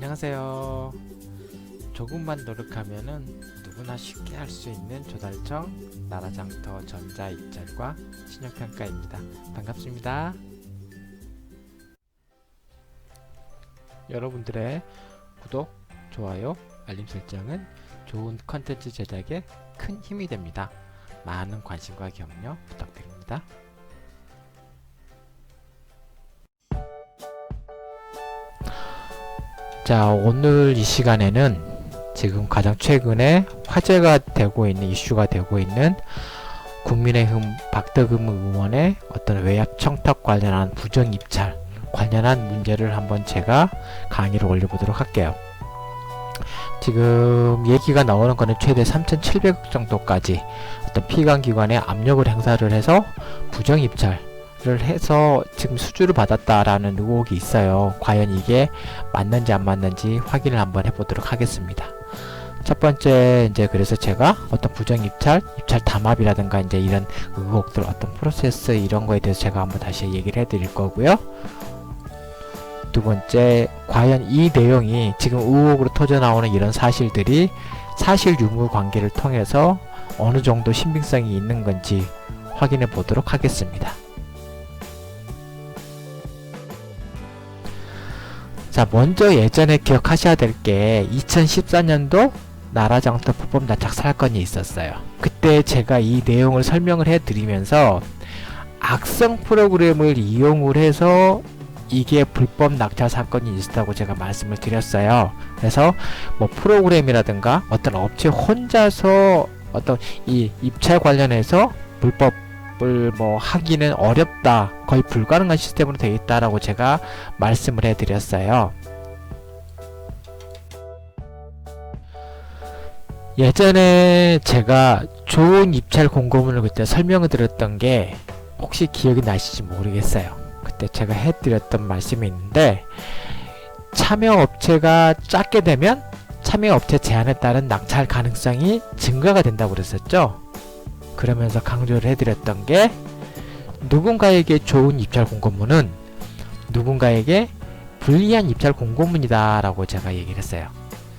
안녕하세요. 조금만 노력하면은 누구나 쉽게 할 수 있는 조달청 나라장터 전자 입찰과 신용평가입니다. 반갑습니다. 여러분들의 구독, 좋아요, 알림 설정은 좋은 컨텐츠 제작에 큰 힘이 됩니다. 많은 관심과 격려 부탁드립니다. 자, 오늘 이 시간에는 지금 가장 최근에 화제가 되고 있는 이슈가 되고 있는 국민의힘 박덕흠 의원의 어떤 외압 청탁 관련한 부정 입찰 관련한 문제를 한번 제가 강의를 올려보도록 할게요. 지금 얘기가 나오는 거는 최대 3,700억 정도까지 어떤 피감 기관에 압력을 행사를 해서 부정 입찰 을 해서 지금 수주를 받았다라는 의혹이 있어요. 과연 이게 맞는지 안 맞는지 확인을 한번 해보도록 하겠습니다. 첫 번째 이제 그래서 제가 어떤 부정 입찰, 입찰 담합이라든가 이제 이런 의혹들 어떤 프로세스 이런 거에 대해서 제가 한번 다시 얘기를 해드릴 거고요. 두 번째, 과연 이 내용이 지금 의혹으로 터져 나오는 이런 사실들이 사실 유무 관계를 통해서 어느 정도 신빙성이 있는 건지 확인해 보도록 하겠습니다. 자, 먼저 예전에 기억하셔야 될 게 2014년도 나라장터 불법 낙찰 사건이 있었어요. 그때 제가 이 내용을 설명을 해드리면서 악성 프로그램을 이용을 해서 이게 불법 낙찰 사건이 있었다고 제가 말씀을 드렸어요. 그래서 뭐 프로그램이라든가 어떤 업체 혼자서 어떤 이 입찰 관련해서 불법 을 뭐 하기는 어렵다. 거의 불가능한 시스템으로 되어 있다라고 제가 말씀을 해드렸어요. 예전에 제가 좋은 입찰 공고문을 그때 설명을 드렸던 게 혹시 기억이 나실지 모르겠어요. 그때 제가 해드렸던 말씀이 있는데 참여 업체가 작게 되면 참여 업체 제한에 따른 낙찰 가능성이 증가가 된다고 그랬었죠. 그러면서 강조를 해드렸던 게 누군가에게 좋은 입찰 공고문은 누군가에게 불리한 입찰 공고문이다 라고 제가 얘기를 했어요.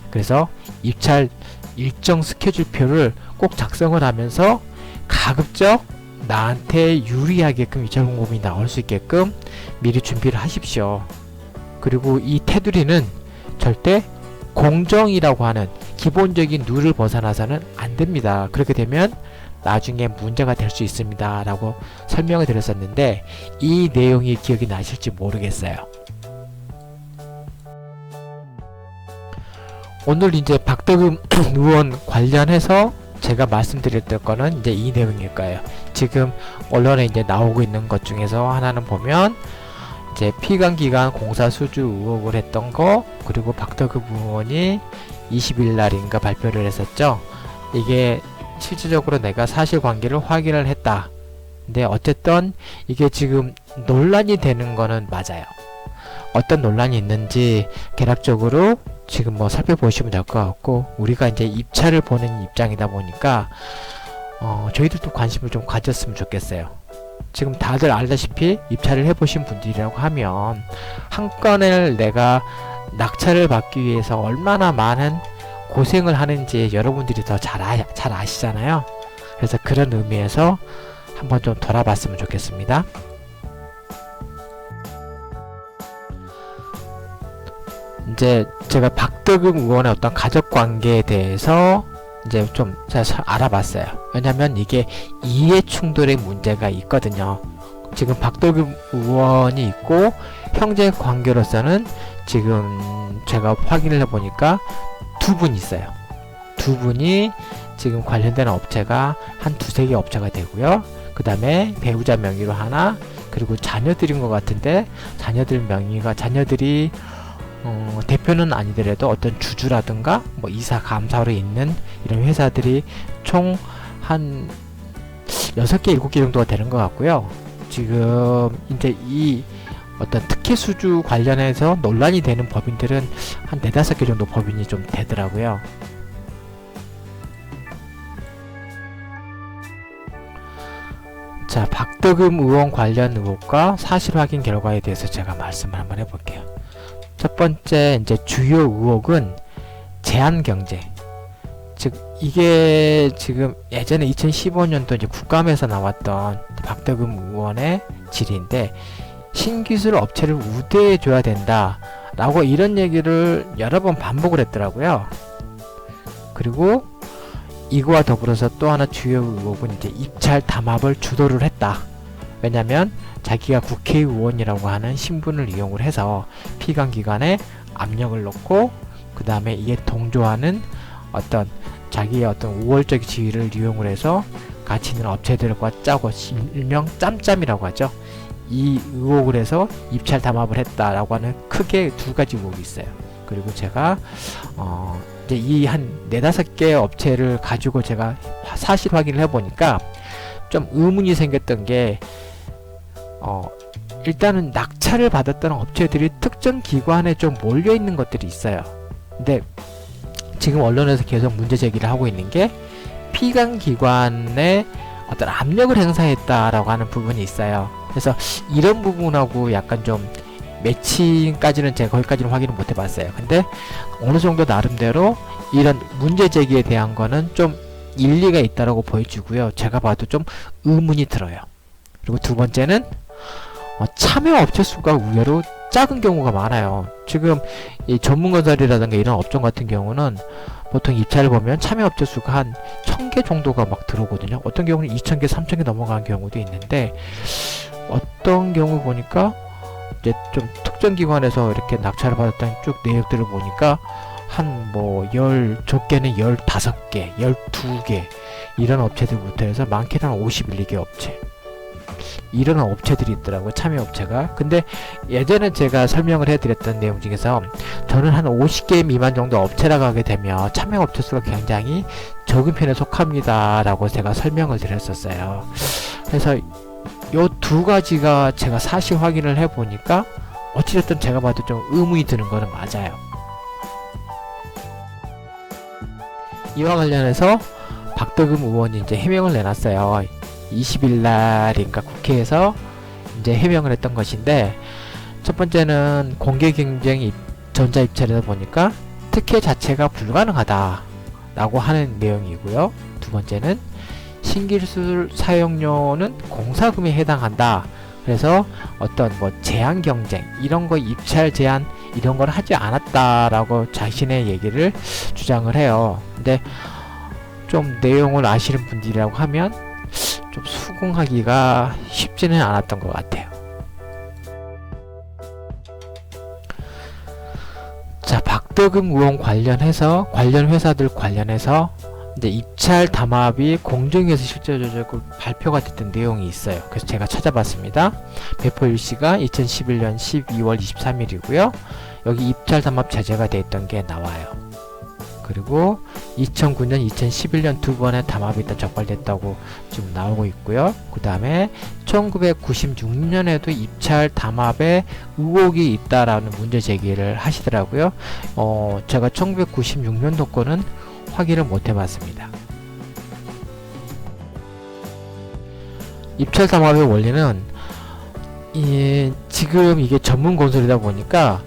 그래서 입찰 일정 스케줄표를 꼭 작성을 하면서 가급적 나한테 유리하게끔 입찰 공고문이 나올 수 있게끔 미리 준비를 하십시오. 그리고 이 테두리는 절대 공정이라고 하는 기본적인 룰을 벗어나서는 안 됩니다. 그렇게 되면 나중에 문제가 될 수 있습니다. 라고 설명을 드렸었는데 이 내용이 기억이 나실지 모르겠어요. 오늘 이제 박덕음 의원 관련해서 제가 말씀드렸던 거는 이제 이 내용일 거예요. 지금 언론에 이제 나오고 있는 것 중에서 하나는 보면 이제 피감기관 공사 수주 의혹을 했던 거 그리고 박덕흠 의원이 20일 날인가 발표를 했었죠. 이게 실질적으로 내가 사실관계를 확인을 했다. 근데 어쨌든 이게 지금 논란이 되는 거는 맞아요. 어떤 논란이 있는지 개략적으로 지금 뭐 살펴보시면 될 것 같고 우리가 이제 입찰을 보는 입장이다 보니까 어, 저희들도 관심을 좀 가졌으면 좋겠어요. 지금 다들 알다시피 입찰을 해보신 분들이라고 하면 한 건을 내가 낙찰을 받기 위해서 얼마나 많은 고생을 하는지 여러분들이 더잘 아, 잘 아시잖아요. 그래서 그런 의미에서 한번 좀 돌아봤으면 좋겠습니다. 이제 제가 박덕음 의원의 어떤 가족 관계에 대해서 이제 좀 알아봤어요. 왜냐면 이게 이해 충돌의 문제가 있거든요. 지금 박덕음 의원이 있고 형제 관계로서는 지금 제가 확인을 해보니까 두 분 있어요. 두 분이 지금 관련된 업체가 한 두세 개 업체가 되고요. 그 다음에 배우자 명의로 하나, 그리고 자녀들인 것 같은데, 자녀들 명의가, 자녀들이, 어, 대표는 아니더라도 어떤 주주라든가, 뭐 이사, 감사로 있는 이런 회사들이 총 한 6개, 7개 정도가 되는 것 같고요. 지금 이제 이 어떤 특혜 수주 관련해서 논란이 되는 법인들은 한 네다섯 개 정도 법인이 좀 되더라고요. 자, 박덕음 의원 관련 의혹과 사실 확인 결과에 대해서 제가 말씀을 한번 해볼게요. 첫 번째 이제 주요 의혹은 제한 경제. 즉 이게 지금 예전에 2015년도 이제 국감에서 나왔던 박덕금 의원의 질의인데 신기술 업체를 우대해 줘야 된다 라고 이런 얘기를 여러 번 반복을 했더라고요. 그리고 이거와 더불어서 또 하나 주요 의혹은 이제 입찰 담합을 주도를 했다. 왜냐면 자기가 국회의원이라고 하는 신분을 이용을 해서 피감기관에 압력을 넣고 그 다음에 이에 동조하는 어떤 자기의 어떤 우월적 지위를 이용을 해서 가치 있는 업체들과 짜고 일명 짬짬이라고 하죠. 이 의혹을 해서 입찰 담합을 했다라고 하는 크게 두 가지 의혹이 있어요. 그리고 제가 어 이제 이 한 네다섯 개 업체를 가지고 제가 사실 확인을 해보니까 좀 의문이 생겼던 게 어, 일단은 낙찰을 받았던 업체들이 특정 기관에 좀 몰려 있는 것들이 있어요. 근데 지금 언론에서 계속 문제 제기를 하고 있는 게 피감 기관에 어떤 압력을 행사했다라고 하는 부분이 있어요. 그래서 이런 부분하고 약간 좀 매칭까지는 제가 거기까지는 확인을 못 해봤어요. 근데 어느 정도 나름대로 이런 문제 제기에 대한 거는 좀 일리가 있다라고 보여지고요. 제가 봐도 좀 의문이 들어요. 그리고 두 번째는 어, 참여 업체 수가 의외로 작은 경우가 많아요. 지금 이 전문건설이라든가 이런 업종 같은 경우는 보통 입찰을 보면 참여 업체 수가 한 1000개 정도가 막 들어오거든요. 어떤 경우는 2000개, 3000개 넘어가는 경우도 있는데 어떤 경우 보니까 이제 좀 특정 기관에서 이렇게 낙찰을 받았던 쭉 내역들을 보니까 한 뭐 열 적게는 15개, 12개 이런 업체들부터 해서 많게는 한 51, 2개 업체 이런 업체들이 있더라고요. 참여 업체가. 근데 예전에 제가 설명을 해드렸던 내용 중에서 저는 한 50개 미만 정도 업체라고 하게 되면 참여 업체 수가 굉장히 적은 편에 속합니다. 라고 제가 설명을 드렸었어요. 그래서 요 두 가지가 제가 사실 확인을 해보니까 어찌됐든 제가 봐도 좀 의문이 드는 거는 맞아요. 이와 관련해서 박덕금 의원이 이제 해명을 내놨어요. 20일 날인가 국회에서 이제 해명을 했던 것인데 첫 번째는 공개 경쟁 입, 전자 입찰이다 보니까 특혜 자체가 불가능하다 라고 하는 내용이고요. 두 번째는 신기술 사용료는 공사금에 해당한다. 그래서 어떤 뭐 제한 경쟁 이런 거 입찰 제한 이런 걸 하지 않았다라고 자신의 얘기를 주장을 해요. 근데 좀 내용을 아시는 분들이라고 하면 좀 수긍하기가 쉽지는 않았던 것 같아요. 자, 박덕금 의원 관련해서 관련 회사들 관련해서 이제 입찰 담합이 공정위에서 실제적으로 발표가 됐던 내용이 있어요. 그래서 제가 찾아봤습니다. 배포 일시가 2011년 12월 23일이고요. 여기 입찰 담합 제재가 돼 있던 게 나와요. 그리고 2009년, 2011년 두 번의 담합이 다 적발됐다고 지금 나오고 있고요. 그 다음에 1996년에도 입찰 담합에 의혹이 있다라는 문제 제기를 하시더라고요. 어, 제가 1996년도 거는 확인을 못 해봤습니다. 입찰 담합의 원리는 이, 지금 이게 전문 건설이다 보니까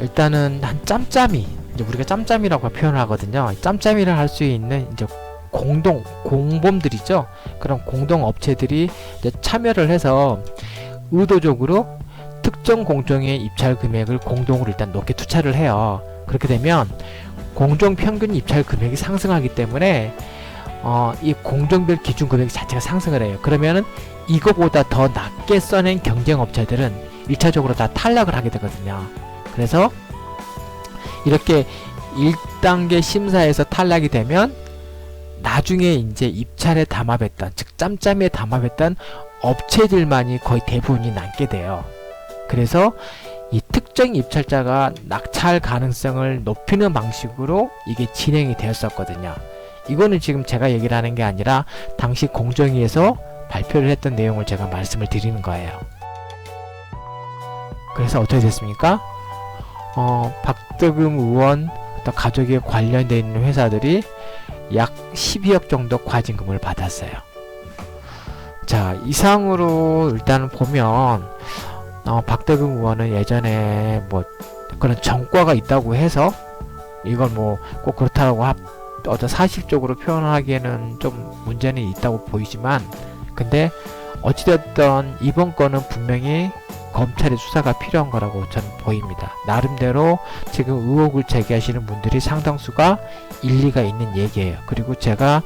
일단은 한 짬짬이 이제 우리가 짬짬이라고 표현을 하거든요. 짬짬이를 할 수 있는 이제 공동 공범들이죠. 그런 공동 업체들이 참여를 해서 의도적으로 특정 공정의 입찰 금액을 공동으로 일단 높게 투자를 해요. 그렇게 되면 공정 평균 입찰 금액이 상승하기 때문에 어, 이 공정별 기준 금액 자체가 상승을 해요. 그러면은 이거보다 더 낮게 써낸 경쟁 업체들은 1차적으로 다 탈락을 하게 되거든요. 그래서 이렇게 1단계 심사에서 탈락이 되면 나중에 이제 입찰에 담합했던 즉 짬짬이에 담합했던 업체들만이 거의 대부분이 남게 돼요. 그래서 이 특정 입찰자가 낙찰 가능성을 높이는 방식으로 이게 진행이 되었었거든요. 이거는 지금 제가 얘기를 하는 게 아니라 당시 공정위에서 발표를 했던 내용을 제가 말씀을 드리는 거예요. 그래서 어떻게 됐습니까? 어, 박덕금 의원 또 가족에 관련되어 있는 회사들이 약 12억 정도 과징금을 받았어요. 자, 이상으로 일단 보면 어, 박대금 의원은 예전에 뭐 그런 전과가 있다고 해서 이건 뭐꼭 그렇다고 합, 어떤 사실적으로 표현하기에는 좀 문제는 있다고 보이지만 근데 어찌됐든 이번 건은 분명히 검찰의 수사가 필요한 거라고 저는 보입니다. 나름대로 지금 의혹을 제기하시는 분들이 상당수가 일리가 있는 얘기예요. 그리고 제가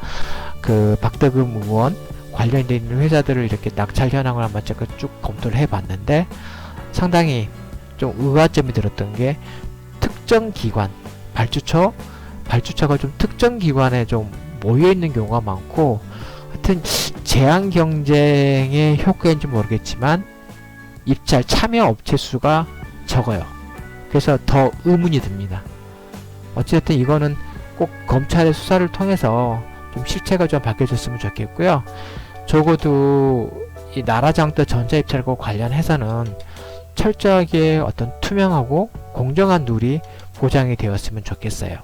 그 박대금 의원 관련돼 회사들을 이렇게 낙찰 현황을 한번 제가 쭉 검토를 해봤는데 상당히 좀 의아점이 들었던 게 특정 기관 발주처 발주처가 좀 특정 기관에 좀 모여 있는 경우가 많고 하여튼 제한 경쟁의 효과인지 모르겠지만 입찰 참여 업체 수가 적어요. 그래서 더 의문이 듭니다. 어쨌든 이거는 꼭 검찰의 수사를 통해서 좀 실체가 좀 밝혀졌으면 좋겠고요. 적어도 이 나라장터 전자입찰과 관련해서는 철저하게 어떤 투명하고 공정한 룰이 보장이 되었으면 좋겠어요.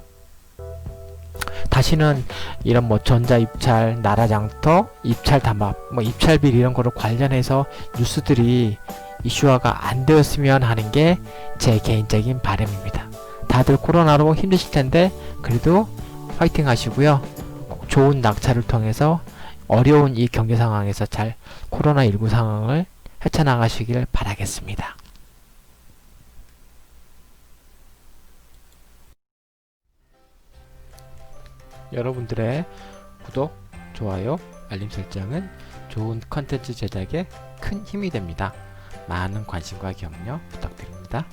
다시는 이런 뭐 전자입찰, 나라장터, 입찰 담합, 뭐 입찰비리 이런 거로 관련해서 뉴스들이 이슈화가 안 되었으면 하는 게 제 개인적인 바람입니다. 다들 코로나로 힘드실 텐데 그래도 화이팅 하시고요. 꼭 좋은 낙찰을 통해서 어려운 이 경제 상황에서 잘 코로나19 상황을 헤쳐나가시길 바라겠습니다. 여러분들의 구독, 좋아요, 알림 설정은 좋은 컨텐츠 제작에 큰 힘이 됩니다. 많은 관심과 격려 부탁드립니다.